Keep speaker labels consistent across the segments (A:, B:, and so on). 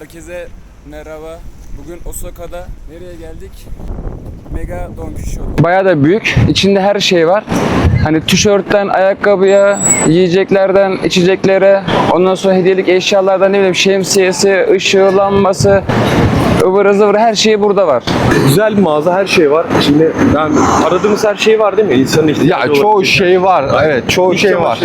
A: Herkese merhaba. Bugün Osaka'da nereye geldik? Mega Don Quixote. Bayağı da büyük. İçinde her şey var. Hani tişörtten ayakkabıya, yiyeceklerden içeceklere, ondan sonra hediyelik eşyalardan ne bileyim şemsiyesi, ışığı, lambası, ıvır zıvır her şey burada var.
B: Güzel bir mağaza her şey var. Şimdi yani aradığımız her şey var değil mi? İnsanın ihtiyacı
C: Ya çoğu
B: bir
C: şey var. Evet, çoğu şey var.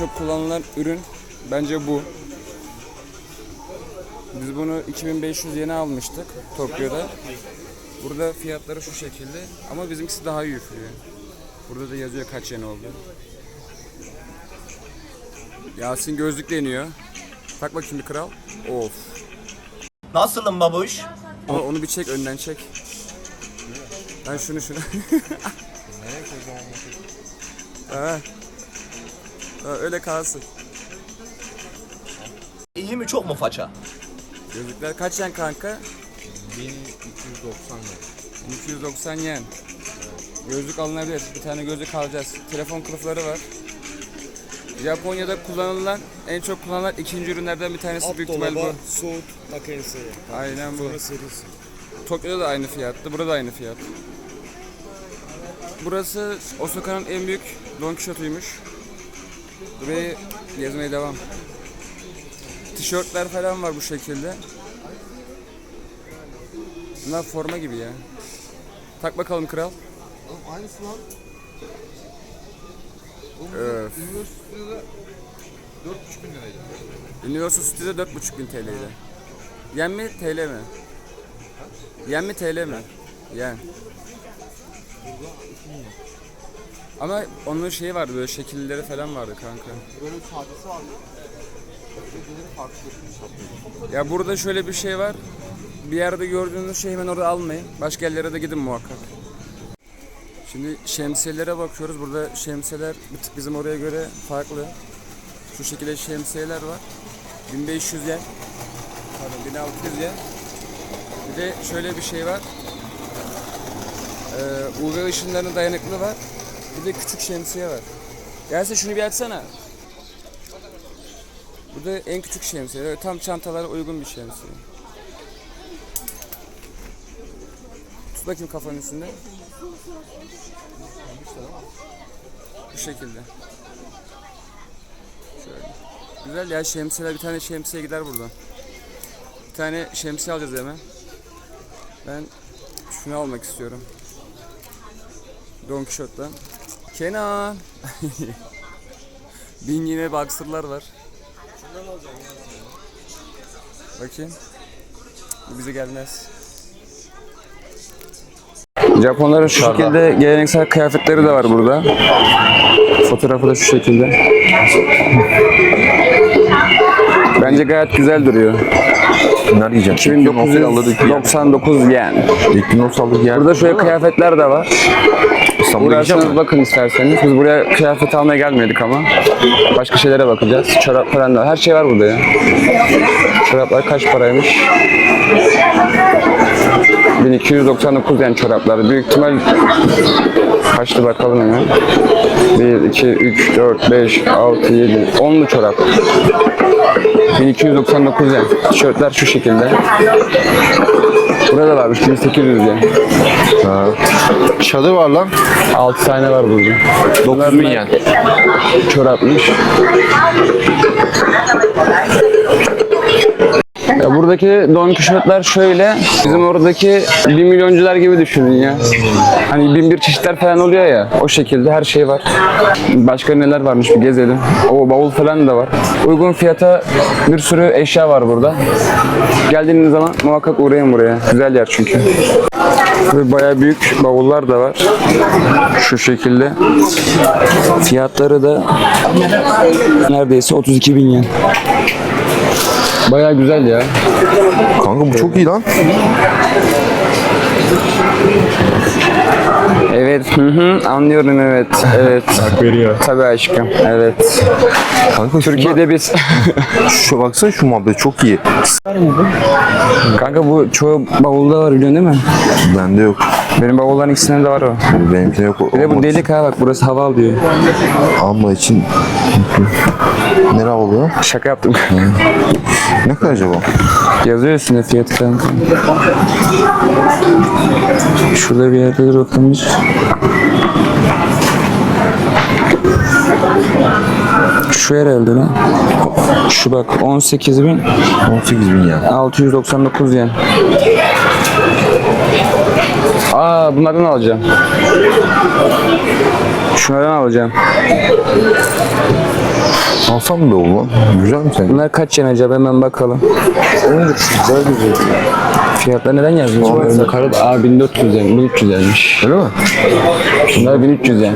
A: Çok kullanılan ürün bence bu. Biz bunu 2500 yeni almıştık Tokyo'da. Burada fiyatları şu şekilde ama bizimkisi daha iyi üflüyor. Burada da yazıyor kaç yen oldu. Yasin gözlük deniyor. Tak bakayım bir kral. Of.
D: Nasılım babuş?
A: Ama onu bir çek önden çek. Ben şunu şunu. ha, öyle kalsın.
D: İyi mi çok mu faça?
A: Gözlükler kaç yen kanka? 1290 yen. 1290 yen. Gözlük alınabilir. Bir tane gözlük alacağız. Telefon kılıfları var. Japonya'da kullanılan, en çok kullanılan ikinci ürünlerden bir tanesi büyük ihtimal bu.
E: soğut makinesi.
A: Aynen bu.
E: Sonra serisi.
A: Tokyo'da da aynı fiyattı, burada da aynı fiyat. Burası Osaka'nın en büyük Don Quixote'uymuş. Burayı gezmeye devam. Tişörtler falan var bu şekilde. Bunlar forma gibi ya. Tak bakalım kral.
E: Oğlum aynısı lan.
A: Öf.
E: Üniversitede 4,5 bin liraydı.
A: Universal Studios'da 4.5 bin TL'ydi. Yen mi TL mi? Yen mi TL mi? Yen. Ama onun şeyi vardı böyle şekilleri falan vardı kanka.
E: Böyle bir vardı. Şekilleri farklı.
A: Ya burada şöyle bir şey var. Bir yerde gördüğünüz şeyi hemen orada almayın. Başka yerlere de gidin muhakkak. Şimdi şemsiyelere bakıyoruz. Burada şemsiyeler bir tık bizim oraya göre farklı. Şu şekilde şemsiyeler var. 1500 yen. Pardon 1600 yen. Bir de şöyle bir şey var. Ee, UV ışınlarına dayanıklı var. Bir de küçük şemsiye var. Gelse şunu bir açsana. Bu da en küçük şemsiye. Böyle tam çantalara uygun bir şemsiye. Tut bakayım kafanın üstünde. Bu şekilde. Şöyle. Güzel ya şemsiyeler. Bir tane şemsiye gider buradan. Bir tane şemsiye alacağız hemen. Ben şunu almak istiyorum. Don Quixote'dan. Kenan. Bin yine boxer'lar var. Bakayım. Bu bize gelmez. Japonların şu şekilde geleneksel kıyafetleri de var burada. Fotoğrafı da şu şekilde. Bence gayet güzel duruyor.
C: Bunlar yiyeceğim.
A: 2999 yen.
C: Equinox aldık yer.
A: Burada şöyle kıyafetler de var.
C: İstanbul'a gideceğim
A: Uğrarsanız bakın isterseniz. Biz buraya kıyafet almaya gelmedik ama. Başka şeylere bakacağız. Çorap falan da. Her şey var burada ya. Çoraplar kaç paraymış? 1299 yen çoraplar. Büyük ihtimal kaçtı bakalım hemen. 1, 2, 3, 4, 5, 6, 7, 10'lu çorap. 1299 yen. Tişörtler şu şekilde. Burada varmış 1800 yen.
C: Çadır var lan.
A: 6 tane var burada.
C: 9000 yen.
A: Çorapmış. Ya buradaki Don Quixote'lar şöyle, bizim oradaki 1 milyoncular gibi düşünün ya. Hani bin bir çeşitler falan oluyor ya, o şekilde her şey var. Başka neler varmış bir gezelim. O bavul falan da var. Uygun fiyata bir sürü eşya var burada. Geldiğiniz zaman muhakkak uğrayın buraya. Güzel yer çünkü. Ve bayağı büyük bavullar da var. Şu şekilde. Fiyatları da neredeyse 32 bin yen. Bayağı güzel ya.
C: Kanka bu çok iyi lan.
A: Evet, hı hı, anlıyorum evet. Evet.
C: veriyor.
A: Tabii aşkım. Evet.
C: Kanka
A: Türkiye'de biz
C: şu baksana şu muhabbet çok iyi.
A: Kanka bu çoğu bavulda var biliyorsun değil mi?
C: Bende yok.
A: Benim bavulların ikisinde de var o.
C: Benimkine yok.
A: Bir de bu delik ha bak burası hava alıyor.
C: Alma için. Nere oluyor?
A: Şaka yaptım.
C: Ne kadar acaba?
A: Yazıyor üstünde fiyatı falan. Şurada bir yerde bakılmış. Şu herhalde lan. Şu bak 18.699
C: 18 bin yani.
A: yen. Aa bunlardan alacağım. Şunlardan alacağım.
C: Alsam be oğlum lan? Güzel mi sence?
A: Bunlar kaç yen acaba hemen bakalım.
C: Güzel güzel.
A: Fiyatlar neden yazmış? Aa 1400 yen, 1300 yenmiş.
C: Öyle mi?
A: Bunlar 1300 yen.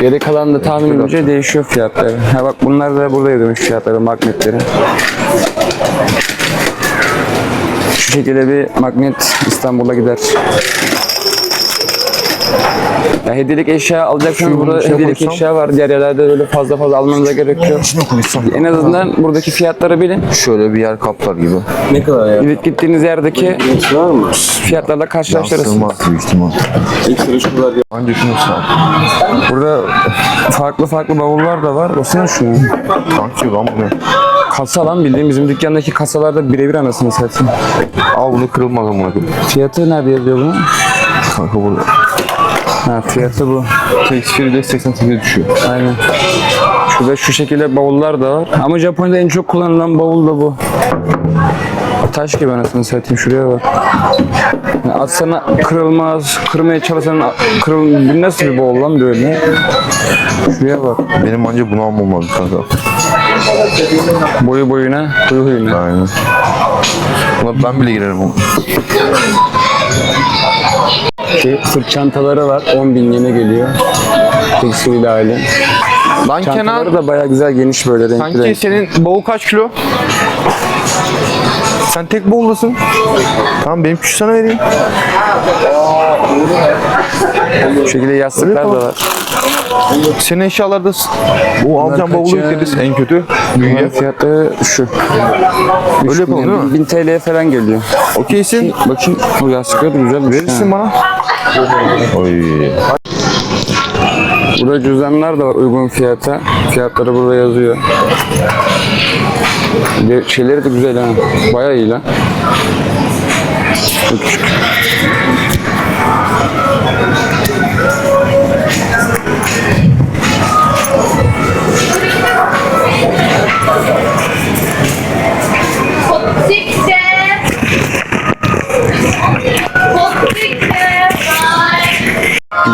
A: Geri kalan da tahminimce değişiyor fiyatları. Ha bak bunlar da burada yazılmış fiyatları, magnetleri. Şekilde bir magnet İstanbul'a gider. Ya hediyelik eşya alacaksanız burada
C: içine
A: hediyelik
C: koysam?
A: eşya var. Diğer yerlerde böyle fazla fazla almanıza gerek yok.
C: Şunu koysam.
A: En azından buradaki fiyatları bilin.
C: Şöyle bir yer kaplar gibi.
B: Ne kadar ya?
A: Gidip gittiğiniz yerdeki
B: Var mı?
A: fiyatlarla karşılaştırırsınız.
C: Yansırmaz büyük ihtimal.
B: Ekstra şunlar ya.
C: Anca şunu sağ.
A: Burada farklı farklı bavullar da var. Baksana şunu.
C: Kanki lan bu ne?
A: Kasa lan bildiğin bizim dükkandaki kasalarda birebir anasını satayım.
C: Al bunu kırılmaz amına koyayım.
A: Fiyatı nerede yazıyor bunun?
C: Kanka burada.
A: Ha fiyatı bu.
C: Teksfiri de 88'e düşüyor.
A: Aynen. Şurada şu şekilde bavullar da var. Ama Japonya'da en çok kullanılan bavul da bu. Taş gibi anasını satayım şuraya bak. Yani atsana kırılmaz, kırmaya çalışsan kırıl... Bu nasıl bir bavul lan böyle? Şuraya bak.
C: Benim anca bunu almam lazım kanka.
A: Boyu boyuna, huyu huyuna.
C: Aynen. Buna ben bile girerim
A: Şu sırt çantaları var. 10 bin yene geliyor. Tekstil dahili.
C: Lan
A: Çantaları da bayağı güzel geniş böyle renkli
C: Sanki
A: renkli.
C: senin bavul kaç kilo? Sen tek bavuldasın. Tamam benim küçük sana vereyim.
A: Şu şekilde yastıklar da var.
C: Senin eşyalarda bu alacağım bavulu yükleriz en kötü.
A: Bunların fiyatları şu.
C: Öyle yapalım değil mi?
A: 1000 TL'ye falan geliyor.
C: Okeysin.
A: Bakayım o yastıklar da güzel.
C: Verirsin bana. Oy.
A: Burada cüzdanlar da var uygun fiyata. Fiyatları burada yazıyor. Bir şeyleri de güzel ha. Bayağı iyi lan. Çok küçük.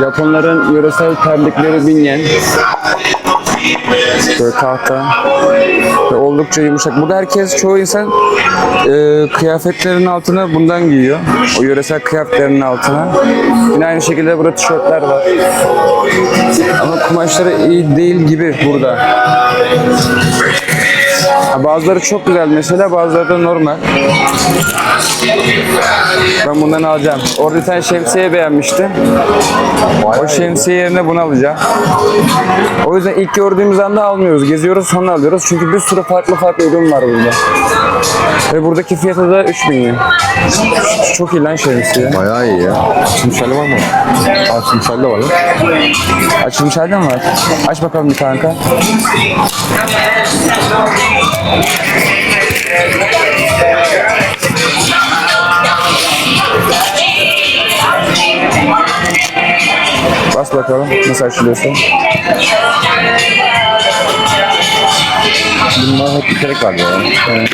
A: Japonların yöresel terlikleri bin yen. Böyle tahta. Ve oldukça yumuşak. Burada herkes, çoğu insan e, kıyafetlerin altına bundan giyiyor. O yöresel kıyafetlerin altına. Yine aynı şekilde burada tişörtler var. Ama kumaşları iyi değil gibi burada. Ha, Bazıları çok güzel mesela, bazıları da normal. Ben bundan alacağım. Orada bir tane şemsiye beğenmiştim. O şemsiye yerine bunu alacağım. O yüzden ilk gördüğümüz anda almıyoruz. Geziyoruz sonra alıyoruz. Çünkü bir sürü farklı farklı ürün var burada. Ve buradaki fiyatı da 3000 yen. Çok iyi lan şemsiye.
C: Bayağı iyi ya. Simsali var mı? Simsali de var lan.
A: Açılmış halde mi var? Aç bakalım bir kanka. Bas bakalım nasıl açılıyorsa.
C: Bunlar hep bir kere var ya.
A: Evet.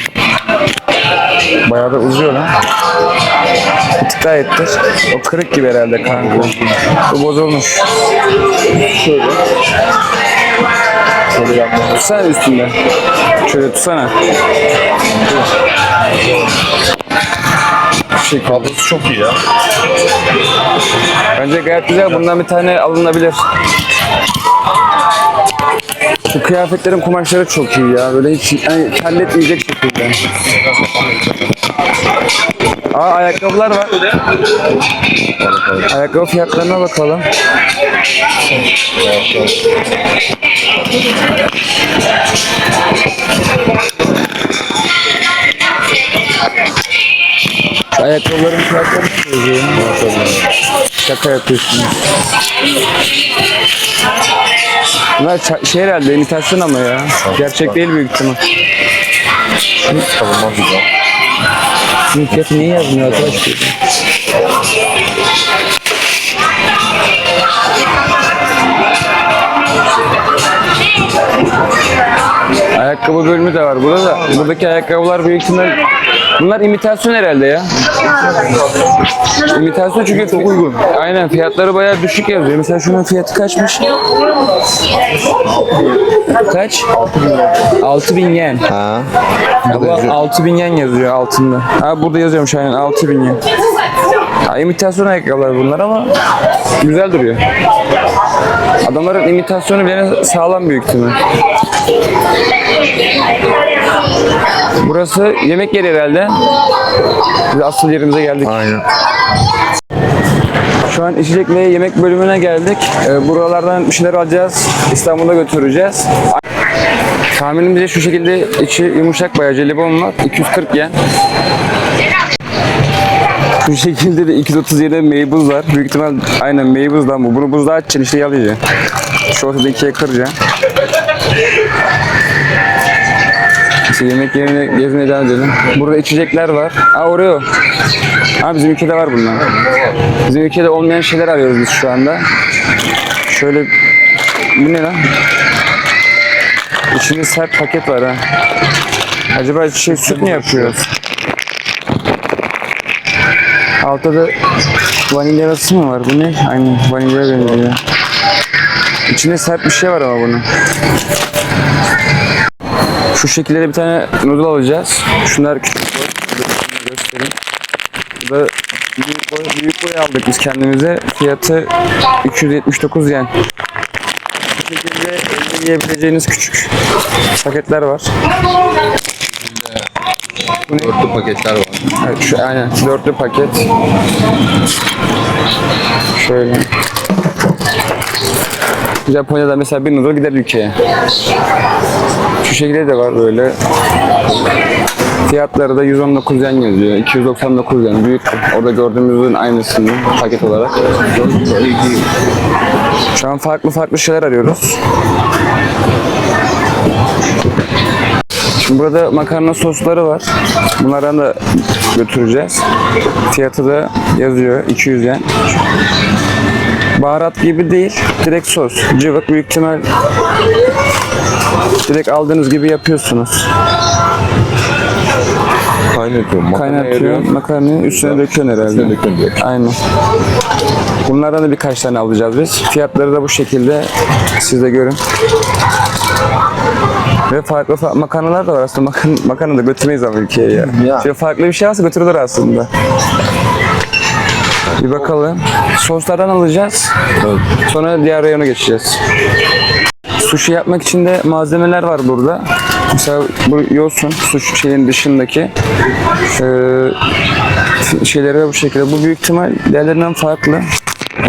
A: Bayağı da uzuyor lan. Bir tık. O kırık gibi herhalde kanka. Bu bozulmuş. Şöyle. Şöyle yapma. Tutsana üstünde. Şöyle tutsana. Şey,
C: Kablosu çok iyi ya.
A: Bence gayet güzel. Bundan bir tane alınabilir. Bu kıyafetlerin kumaşları çok iyi ya. Böyle hiç yani terletmeyecek şekilde. Aa ayakkabılar var. Ayakkabı fiyatlarına bakalım. Ayakkabıların fiyatları yazıyor? Şaka yapıyorsun. Bunlar şey herhalde imitasyon ama ya. Gerçek değil büyük ihtimal.
C: Savunma güzel.
A: Fiyatı niye yazmıyor arkadaş? Ayakkabı bölümü de var burada da. Buradaki ayakkabılar büyük ihtimal Bunlar imitasyon herhalde ya. İmitasyon çünkü çok uygun. Aynen fiyatları bayağı düşük yazıyor. Mesela şunun fiyatı kaçmış? Kaç? 6000 yen.
C: Ha.
A: Bu 6000 yen yazıyor altında. Ha burada yazıyormuş aynen 6000 yen. Ha, imitasyon ayakkabılar bunlar ama güzel duruyor. Adamların imitasyonu bile sağlam büyük ihtimal. Burası yemek yeri herhalde. Biz asıl yerimize geldik.
C: Aynen.
A: Şu an içecek ve yemek bölümüne geldik. Ee, buralardan bir şeyler alacağız. İstanbul'a götüreceğiz. Tahminimce şu şekilde içi yumuşak bayağı jelibon var. 240 yen. Şu şekilde de 230 yene meybuz var. Büyük ihtimal aynen meybuzdan bu. Bunu buzluğa açacaksın işte yalayacaksın. Şu ortada ikiye kıracaksın. İşte yemek yerine gezmeye devam edelim. Burada içecekler var. Aa Oreo. Ha bizim ülkede var bunlar. Bizim ülkede olmayan şeyler arıyoruz biz şu anda. Şöyle bu ne lan? İçinde sert paket var ha. Acaba şey süt mü yapıyoruz? Altta da vanilya arası mı var? Bu ne? Aynen vanilya benziyor. İçinde sert bir şey var ama bunun. Şu şekilde de bir tane noodle alacağız. Şunlar küçük boy. Şöyle göstereyim. Bu da büyük boy, büyük boy aldık biz kendimize. Fiyatı 279 yen. Bu şekilde elde yiyebileceğiniz küçük paketler var.
C: Dörtlü paketler var.
A: Evet, şu aynen dörtlü paket. Şöyle. Japonya'da mesela bir noodle gider ülkeye. Şu şekilde de var böyle. Fiyatları da 119 yen yazıyor. 299 yen. Büyük. Orada gördüğümüzün aynısını paket olarak. Şu an farklı farklı şeyler arıyoruz. Şimdi burada makarna sosları var. Bunlardan da götüreceğiz. Fiyatı da yazıyor 200 yen. Baharat gibi değil, direkt sos. Cıvık büyük ihtimal direkt aldığınız gibi yapıyorsunuz.
C: Kaynatıyorum.
A: Kaynatıyor, makarnayı üstüne döküyorsun herhalde.
C: Üstüne döküyorsun direkt.
A: Aynen. Bunlardan da birkaç tane alacağız biz. Fiyatları da bu şekilde. Siz de görün. Ve farklı farklı makarnalar da var aslında. Makarna, makarna da götürmeyiz ama ülkeye ya.
C: Ya.
A: Şöyle farklı bir şey varsa götürülür aslında. Bir bakalım. Soslardan alacağız. Sonra diğer reyona geçeceğiz. Sushi yapmak için de malzemeler var burada. Mesela bu yosun, sushi şeyin dışındaki ee, şeyleri de bu şekilde. Bu büyük ihtimal diğerlerinden farklı.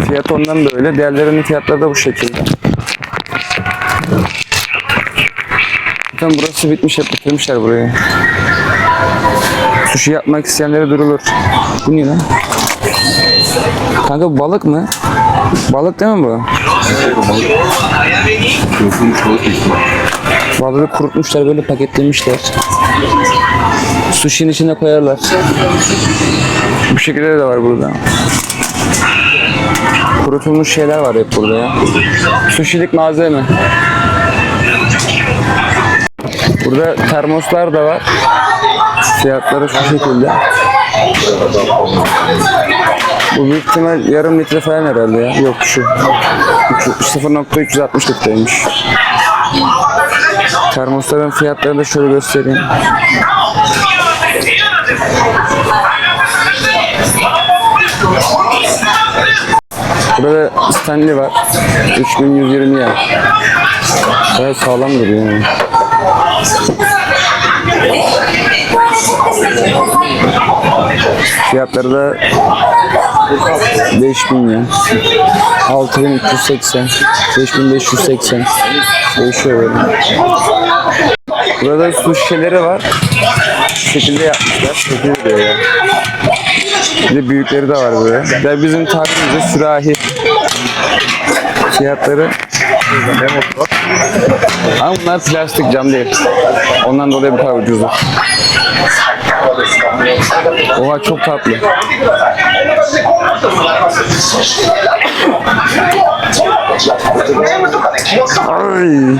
A: Fiyat ondan da öyle. Diğerlerinin fiyatları da bu şekilde. Zaten burası bitmiş hep bitirmişler burayı. Sushi yapmak isteyenlere durulur. Bu ne lan? Kanka bu balık mı? Balık değil mi bu? Balığı kurutmuşlar böyle paketlemişler. Sushi'nin içine koyarlar. Bu şekilde de var burada. Kurutulmuş şeyler var hep burada ya. Sushi'lik malzeme. Burada termoslar da var. Fiyatları şu şekilde. Bu büyük ihtimal yarım litre falan herhalde ya. Yok şu. Üç- 0.360 litreymiş. Termosların fiyatlarını da şöyle göstereyim. Burada Stanley var. 3120 yen. Bayağı sağlam duruyor yani. Fiyatları da 5000 yen. 6380, 5580 değişiyor böyle. Burada su şişeleri var. Şu şekilde yapmışlar. İyi duruyor ya. Bir de büyükleri de var böyle. Ya bizim tabirimizde sürahi fiyatları ama bunlar plastik cam değil. Ondan dolayı bu kadar ucuzlar. Oha çok tatlı. Ay.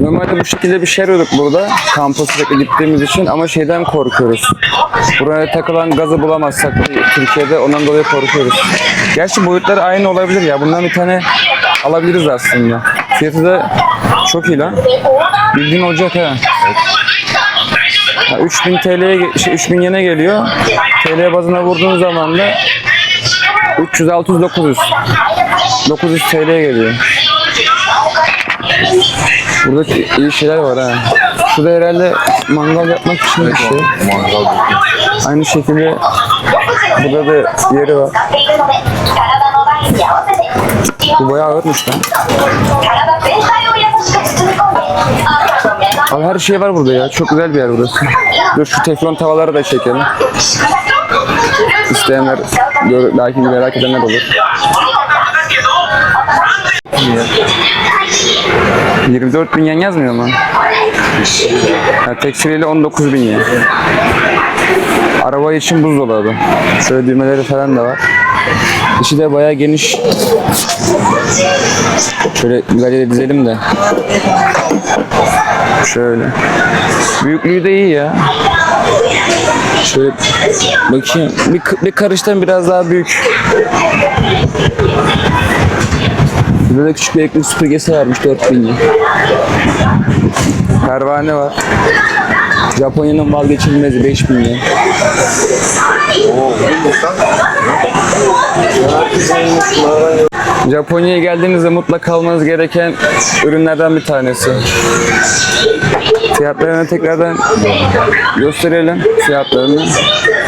A: Normalde bu şekilde bir şey arıyorduk burada. Kampa sürekli gittiğimiz için ama şeyden korkuyoruz. Buraya takılan gazı bulamazsak Türkiye'de ondan dolayı korkuyoruz. Gerçi boyutları aynı olabilir ya. Bundan bir tane alabiliriz aslında. Fiyatı da çok iyi lan. Bildiğin olacak ha. Ha, 3000 TL'ye şey, 3000 yene geliyor. TL bazına vurduğun zaman da 300 600 900 900 TL'ye geliyor. Burada iyi şeyler var ha. Şurada herhalde mangal yapmak için bir şey. Aynı şekilde burada da yeri var. Bu bayağı ağırmış lan. Abi her şey var burada ya. Çok güzel bir yer burası. Dur şu teflon tavaları da çekelim. İsteyenler, gör, belki merak edenler olur. 24 bin yen yazmıyor mu? Ya, tekstiliyle 19 bin yen. Araba için buzdolabı. Şöyle düğmeleri falan da var. İçi de bayağı geniş. Şöyle güzelce dizelim de. Şöyle. Büyüklüğü de iyi ya. Şöyle bakayım. Bir, bir karıştan biraz daha büyük. Burada da küçük bir elektrik süpürgesi varmış 4000 yen. Pervane var. Japonya'nın vazgeçilmezi 5000 yen. Japonya'ya geldiğinizde mutlaka almanız gereken ürünlerden bir tanesi. Fiyatlarını tekrardan gösterelim fiyatlarını.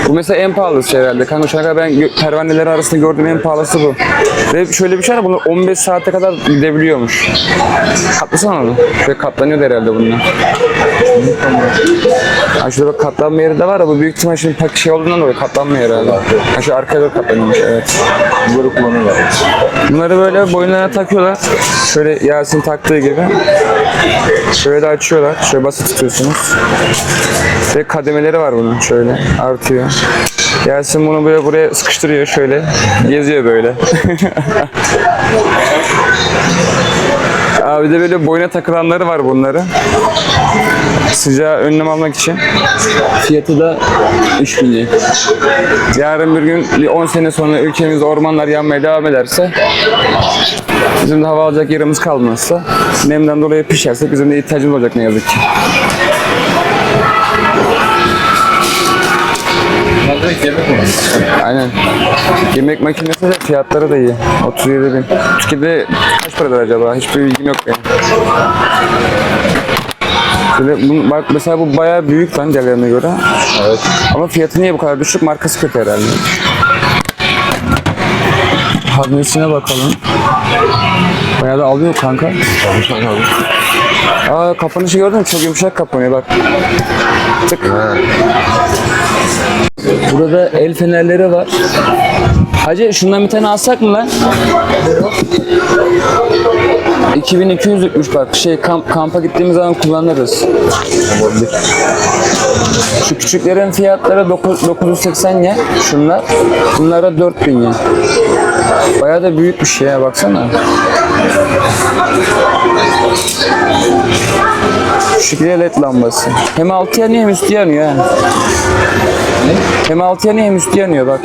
A: Bu mesela en pahalısı herhalde. Kanka şu ana kadar ben pervaneleri arasında gördüğüm en pahalısı bu. Ve şöyle bir şey var bunlar 15 saate kadar gidebiliyormuş. Katlasana onu. Şöyle katlanıyor herhalde bunlar. Ha şurada bak katlanma yeri de var ya bu büyük ihtimal şimdi pak şey olduğundan dolayı katlanmıyor herhalde. Ha şu arkaya doğru katlanıyormuş evet.
C: Böyle kullanıyorlar.
A: Bunları böyle boynlarına takıyorlar. Şöyle Yasin taktığı gibi. Şöyle de açıyorlar. Şöyle basıp tutuyorsunuz. Ve kademeleri var bunun şöyle artıyor. Yasin bunu böyle buraya sıkıştırıyor şöyle. Geziyor böyle. Abi de böyle boyuna takılanları var bunların. Sıcağı önlem almak için. Fiyatı da 3 bin yen. Yarın bir gün bir 10 sene sonra ülkemizde ormanlar yanmaya devam ederse bizim de hava alacak yerimiz kalmazsa nemden dolayı pişerse bizim de ihtiyacımız olacak ne yazık ki. Aynen. Yemek makinesi de fiyatları da iyi. 37 bin. Türkiye'de kaç paradır acaba? Hiçbir bilgim yok benim. Şöyle bak mesela bu bayağı büyük lan diğerlerine göre. Evet. Ama fiyatı niye bu kadar düşük? Markası kötü herhalde. Haznesine bakalım. Bayağı da alıyor kanka. Aa kapanışı gördün mü? Çok yumuşak kapanıyor bak. Tık. Burada el fenerleri var. Hacı şundan bir tane alsak mı lan? 2200'lükmüş bak. Şey kamp, kampa gittiğimiz zaman kullanırız. Şu küçüklerin fiyatları 9, 980 yen. Şunlar. Bunlara 4000 yen. Bayağı da büyük bir şey ya baksana. Şu şekilde led lambası. Hem altı yanıyor hem üstü yanıyor ha. Hem altı yanıyor hem üstü yanıyor bak.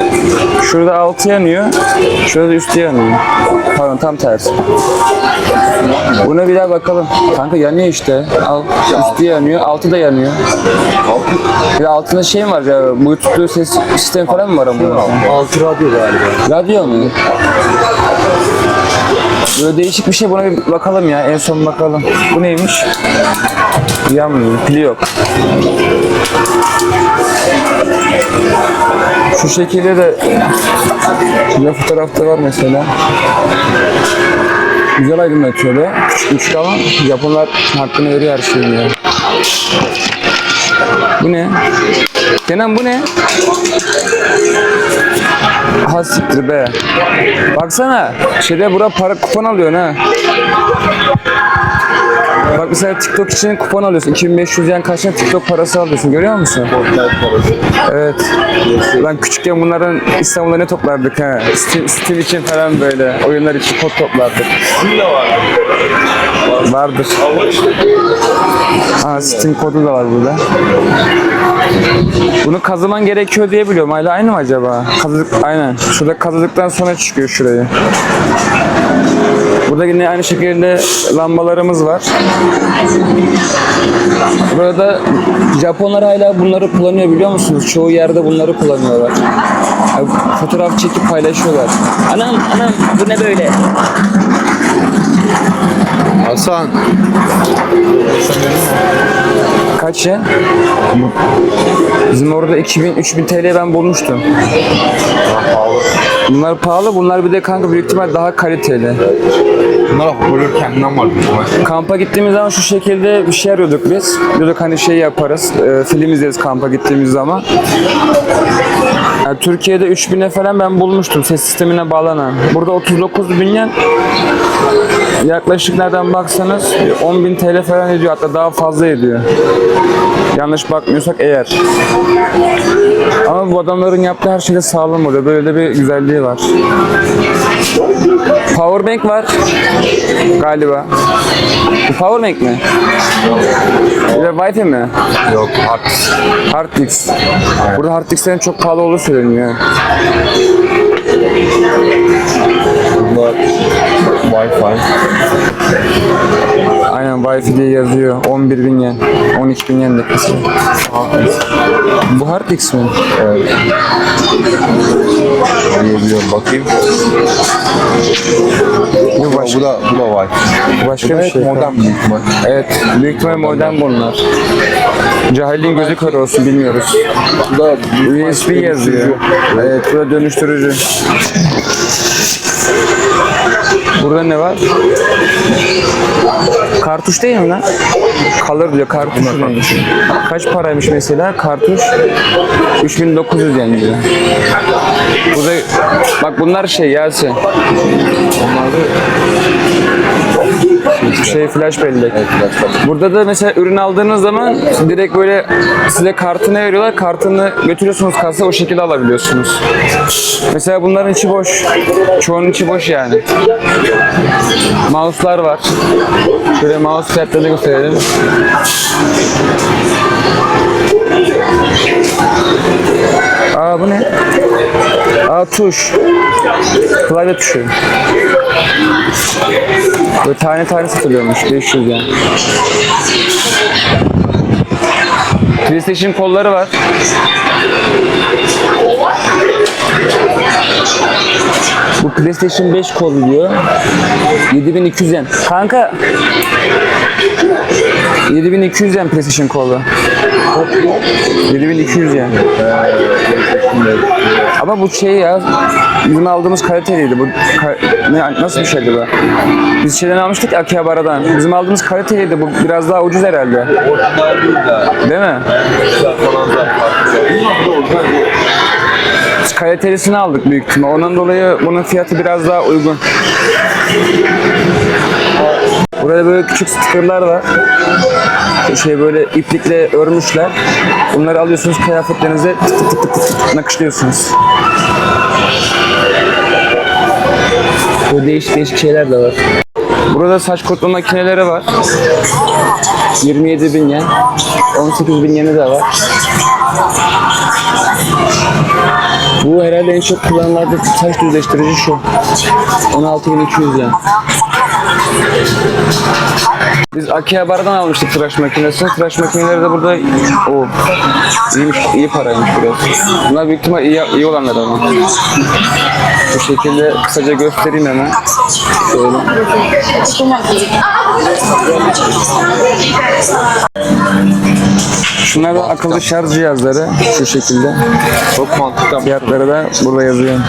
A: Şurada altı yanıyor. Şurada üstü yanıyor. Pardon tam tersi. Buna bir daha bakalım. Kanka yanıyor işte. Al. Üstü yanıyor. Altı da yanıyor. Bir de altında şey mi var ya? Bluetooth ses sistemi falan mı var ama?
C: Altı radyo galiba.
A: Radyo mu? Böyle değişik bir şey buna bir bakalım ya. En son bakalım. Bu neymiş? Yanmıyor. Pili yok. Şu şekilde de Şurada fotoğrafta var mesela. Güzel aydınlatıyor be. Küçük ama Japonlar hakkını veriyor her şeyin ya. Bu ne? Kenan bu ne? Ha siktir be. Baksana. Şeyde bura para kupon alıyorsun ha. Bak mesela TikTok için kupon alıyorsun. 2500 yen kaçına TikTok parası alıyorsun. Görüyor musun? Evet. Lan küçükken bunların İstanbul'da ne toplardık ha? Steam, Steam için falan böyle. Oyunlar için kod toplardık.
B: Sizin de var.
A: Vardır. Aa, Steam kodu da var burada. Bunu kazıman gerekiyor diye biliyorum. Hala aynı mı acaba? Kazıdık, aynen. Şurada kazıdıktan sonra çıkıyor şurayı. Burada yine aynı şekilde lambalarımız var. Burada Japonlar hala bunları kullanıyor biliyor musunuz? Çoğu yerde bunları kullanıyorlar. Yani Fotoğraf çekip paylaşıyorlar. Anam anam bu ne böyle?
C: Hasan.
A: Kaç yen? Bizim orada 2000 3000 TL ben bulmuştum. Bunlar pahalı. Bunlar bir de kanka büyük ihtimal daha kaliteli.
C: Bunlar hoparlör kendinden var.
A: Kampa gittiğimiz zaman şu şekilde bir şey arıyorduk biz. Diyorduk hani şey yaparız, e, film izleriz kampa gittiğimiz zaman. Yani Türkiye'de 3000'e falan ben bulmuştum ses sistemine bağlanan. Burada 39 bin yen yaklaşık nereden baksanız 10.000 TL falan ediyor hatta daha fazla ediyor. Yanlış bakmıyorsak eğer. Ama bu adamların yaptığı her şeyde sağlam oluyor. Böyle de bir güzelliği var. Powerbank var galiba. Bu powerbank mi? Bir de Wi-Fi mi?
C: Yok hard.
A: Hard disk. Burada hard disklerin çok pahalı olduğu söyleniyor.
C: Bunlar Wi-Fi.
A: Aynen Wi-Fi diye yazıyor. 11 bin yen. 12 bin yen de kısmı. Bu hard disk mi?
C: Evet. Diyebiliyorum bakayım.
A: Bu başka,
C: Bu da bu da Wi-Fi.
A: bu başka bir şey.
C: Modem büyük ihtimal.
A: Evet. Büyük ihtimal modem bunlar. Cahilin gözü kör olsun bilmiyoruz.
C: Bu da
A: USB yazıyor. Evet, burada dönüştürücü. Burada ne var? Kartuş değil mi lan? Kalır diyor kartuş neymiş? Kaç paraymış mesela? Kartuş 3900 yen diyor. Burada bak bunlar şey Yasin. Şey flash bellek. Burada da mesela ürün aldığınız zaman direkt böyle size kartını veriyorlar. Kartını götürüyorsunuz kasa o şekilde alabiliyorsunuz. Mesela bunların içi boş. Çoğunun içi boş yani. Mouse'lar var. Şöyle mouse fiyatlarını gösterelim. Aa bu ne? Aa tuş. Klavye tuşu. Böyle tane tane satılıyormuş 500 yani. PlayStation kolları var. PlayStation 5 kolu diyor. 7200 yen. Kanka 7200 yen PlayStation kolu. 7200 yen. Ama bu şey ya bizim aldığımız kaliteliydi. Bu ka- ne, nasıl bir şeydi bu? Biz şeyden almıştık Akihabara'dan. Bizim aldığımız kaliteliydi. Bu biraz daha ucuz herhalde.
B: Değil
A: mi? Biz kalitelisini aldık büyük ihtimal. Ondan dolayı bunun fiyatı biraz daha uygun. Burada böyle küçük stickerlar var. Şey böyle iplikle örmüşler. Bunları alıyorsunuz kıyafetlerinize tık tık tık tık tık nakışlıyorsunuz. Böyle değişik değişik şeyler de var. Burada saç kurutma makineleri var. 27 bin yen. 18 bin yeni de var. Bu herhalde en çok kullanılan saç düzleştirici şu. 16.200 yen. Biz Akihabar'dan almıştık tıraş makinesini. Tıraş makineleri de burada o iyiymiş, iyi paraymış biraz. Bunlar büyük ihtimal iyi, iyi olanlar ama. Bu şekilde kısaca göstereyim hemen. Şöyle. Şunlar da akıllı şarj cihazları şu şekilde. Çok mantıklı. Fiyatları da burada yazıyor.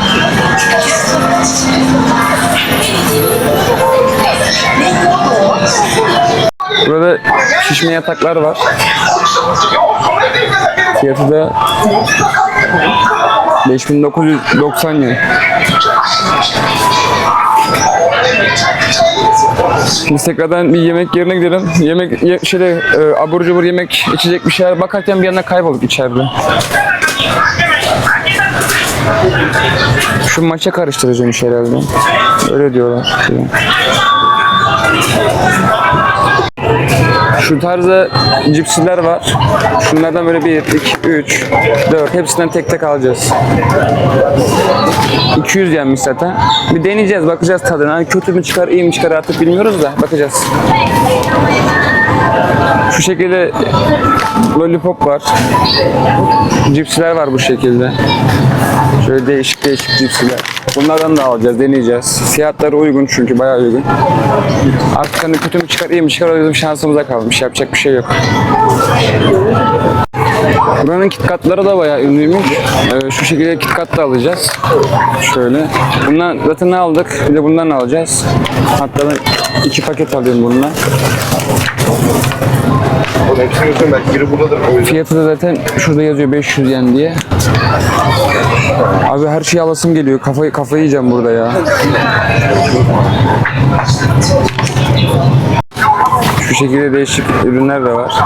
A: Burada şişme yataklar var. Fiyatı da 5990 yen. Biz tekrardan bir yemek yerine gidelim. Yemek ye, şeyde e, abur cubur yemek içecek bir şeyler bakarken bir yana kaybolduk içeride. Şu maça karıştıracağım herhalde. Öyle diyorlar. Şu tarzda cipsiler var. Şunlardan böyle 1, 2, 3, 4 hepsinden tek tek alacağız. 200 yenmiş zaten. Bir deneyeceğiz, bakacağız tadına. Hani kötü mü çıkar, iyi mi çıkar artık bilmiyoruz da bakacağız. Şu şekilde lollipop var. Cipsiler var bu şekilde. Şöyle değişik değişik cipsiler. Bunlardan da alacağız, deneyeceğiz. Fiyatları uygun çünkü bayağı uygun. Artık hani kötü mü çıkar, iyi mi çıkar o bizim şansımıza kalmış. Yapacak bir şey yok. Buranın kitkatları da bayağı ünlüymüş. Ee, şu şekilde kitkat da alacağız. Şöyle. Bundan zaten aldık? Bir de bundan alacağız. Hatta ben iki paket alayım bundan.
E: Götürün belki biri buradadır. O.
A: Fiyatı da zaten şurada yazıyor 500 yen diye. Abi her şeyi alasım geliyor. Kafayı kafayı yiyeceğim burada ya. Şu şekilde değişik ürünler de var.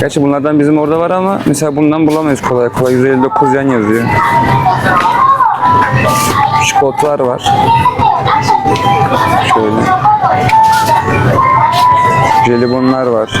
A: Gerçi bunlardan bizim orada var ama mesela bundan bulamayız kolay kolay. 159 yen yazıyor. Çikolatalar var. Şöyle. Jelibonlar var.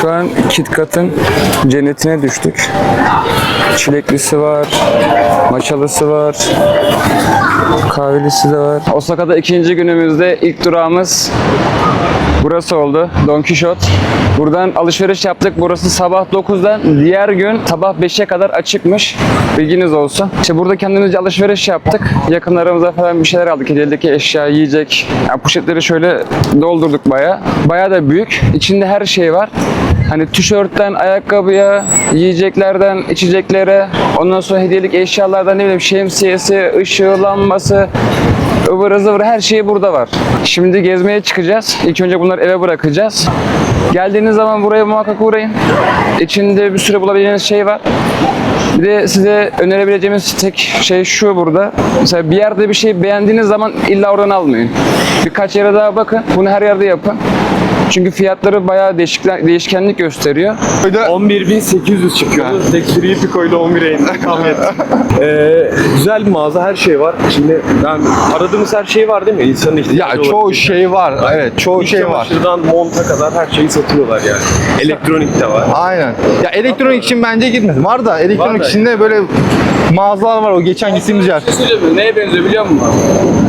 A: Şu an KitKat'ın cennetine düştük. Çileklisi var, maçalısı var, kahvelisi de var. Osaka'da ikinci günümüzde ilk durağımız burası oldu. Don Quixote. Buradan alışveriş yaptık. Burası sabah 9'dan diğer gün sabah 5'e kadar açıkmış. Bilginiz olsun. İşte burada kendimizce alışveriş yaptık. Yakınlarımıza falan bir şeyler aldık. Hediyelik eşya, yiyecek. Yani poşetleri şöyle doldurduk baya. Baya da büyük. İçinde her şey var. Hani tişörtten ayakkabıya, yiyeceklerden içeceklere, ondan sonra hediyelik eşyalardan ne bileyim şemsiyesi, ışığı, lambası, ıvır zıvır her şey burada var. Şimdi gezmeye çıkacağız. İlk önce bunları eve bırakacağız. Geldiğiniz zaman buraya muhakkak uğrayın. İçinde bir sürü bulabileceğiniz şey var. Bir de size önerebileceğimiz tek şey şu burada. Mesela bir yerde bir şey beğendiğiniz zaman illa oradan almayın. Birkaç yere daha bakın. Bunu her yerde yapın. Çünkü fiyatları bayağı değişikler, değişkenlik gösteriyor.
B: 11.800 çıkıyordu. Tek sürüyü Pico'yla 11'e indi. Tahmin et. Ee, güzel bir mağaza, her şey var. Şimdi yani aradığımız her şey var değil mi? İnsanın ihtiyacı
C: Ya çoğu
B: olabilecek.
C: şey var. Evet çoğu şey var.
B: çamaşırdan monta kadar her şeyi satıyorlar yani. Elektronik de var.
C: Aynen. Ya elektronik için bence gitmedim. Var da elektronik
B: Var da.
C: içinde böyle mağazalar var. O geçen gittiğimiz yer.
A: Bir şey söyleyeyim mi? Neye benziyor biliyor musun?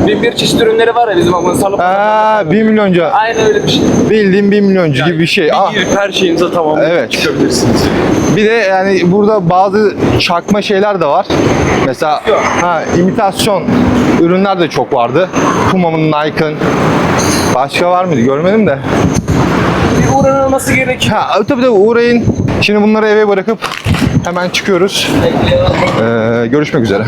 A: Bir, bir çeşit ürünleri var ya bizim ama salıp
C: Ha, 1 milyoncu.
A: Aynen öyle bir şey.
C: Bildiğim 1 milyoncu gibi bir şey. Ah,
B: Bir girip her şeyinize tamam
C: Evet.
B: çıkabilirsiniz.
C: bir de yani burada bazı çakma şeyler de var. Mesela ha, imitasyon ürünler de çok vardı. Puma'nın, Nike'ın. Başka var mıydı? Görmedim de.
B: Uğranılması gerekiyor.
C: Ha, tabii tabii uğrayın. Şimdi bunları eve bırakıp hemen çıkıyoruz. Ee, görüşmek üzere.